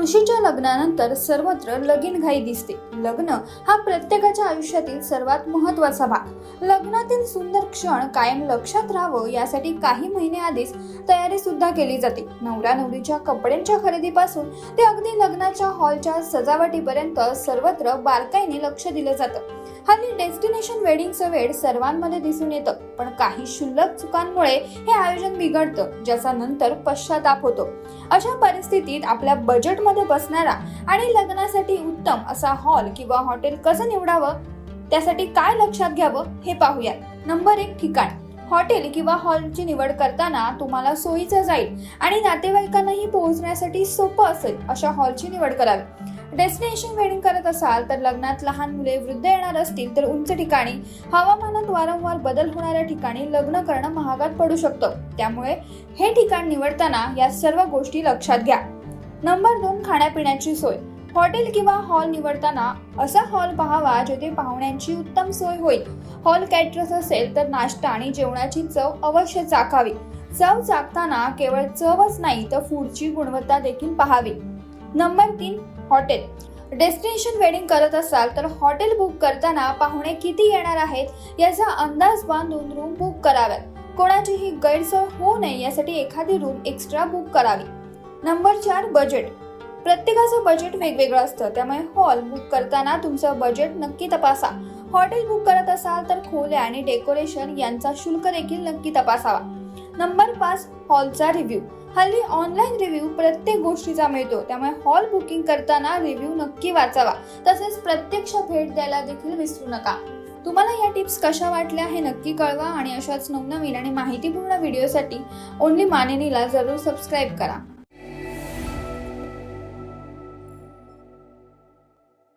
तुळशीच्या लग्नानंतर सर्वत्र लगीन घाई दिसते. लग्न हा प्रत्येकाच्या आयुष्यातील सर्वात महत्त्वाचा भाग. लग्नातील सुंदर क्षण कायम लक्षात राहावं यासाठी काही महिने आधीच तयारी सुद्धा केली जाते. नवरा नवरीच्या कपड्यांच्या खरेदीपासून ते अगदी लग्नाच्या हॉलच्या सजावटीपर्यंत सर्वत्र बारकाईने लक्ष दिलं जातं. हल्ली डेस्टिनेशन वेडिंगचं वेळ सर्वांमध्ये दिसून येतं पण काही क्षुल्लक चुकांमुळे हे आयोजन बिघडतं ज्याचा नंतर पश्चाताप होतो. अशा परिस्थितीत आपल्या बजेटमध्ये बसणारा आणि लग्नासाठी उत्तम असा हॉल किंवा हॉटेल कसं निवडावं? त्यासाठी काय लक्षात घ्यावं हे पाहूयात. नंबर एक ठिकाण. हॉटेल किंवा हॉलची निवड करताना तुम्हाला सोयीचं जाईल आणि नातेवाईकांनाही पोहोचण्यासाठी सोपं असेल अशा हॉलची निवड करावी. डेस्टिनेशन वेडिंग करत असाल तर लग्नात लहान मुले वृद्ध येणार असतील तर उंच ठिकाणी हवामानात वारंवार बदल होणाऱ्या ठिकाणी लग्न करणं महागात पडू शकतं. त्यामुळे हे ठिकाण निवडताना या सर्व गोष्टी लक्षात घ्या. नंबर दोन खाण्यापिण्याची सोय. हॉटेल किंवा हॉल निवडताना असा हॉल पाहावा जेथे पाहुण्यांची उत्तम सोय होईल. हॉल कॅटरस असेल तर नाश्ता आणि जेवणाची चव अवश्य चाखावी. चव चाखताना केवळ चवच नाही तर फूडची गुणवत्ता देखील पाहावी. नंबर तीन हॉटेल. डेस्टिनेशन वेडिंग करत असाल तर हॉटेल बुक करताना पाहुणे किती येणार आहेत याचा अंदाज बांधून रूम बुक कराव्यात. कोणाचीही गैरसोय होऊ नये यासाठी एखादी रूम एक्स्ट्रा बुक करावी. नंबर चार बजेट प्रत्येकाचं बजेट वेगवेगळं असतं. त्यामुळे हॉल बुक करताना तुमचं बजेट नक्की तपासा. हॉटेल बुक करत असाल तर खोल्या आणि डेकोरेशन यांचा शुल्क देखील नक्की तपासावा. नंबर पाच हॉलचा रिव्ह्यू हल्ली ऑनलाईन रिव्ह्यू प्रत्येक गोष्टीचा मिळतो. त्यामुळे हॉल बुकिंग करताना रिव्ह्यू नक्की वाचावा. तसेच प्रत्यक्ष भेट द्यायला देखील विसरू नका. तुम्हाला या टिप्स कशा वाटल्या हे नक्की कळवा आणि अशाच नवनवीन आणि माहितीपूर्ण व्हिडिओसाठी ओनली मानेनीला जरूर सबस्क्राईब करा.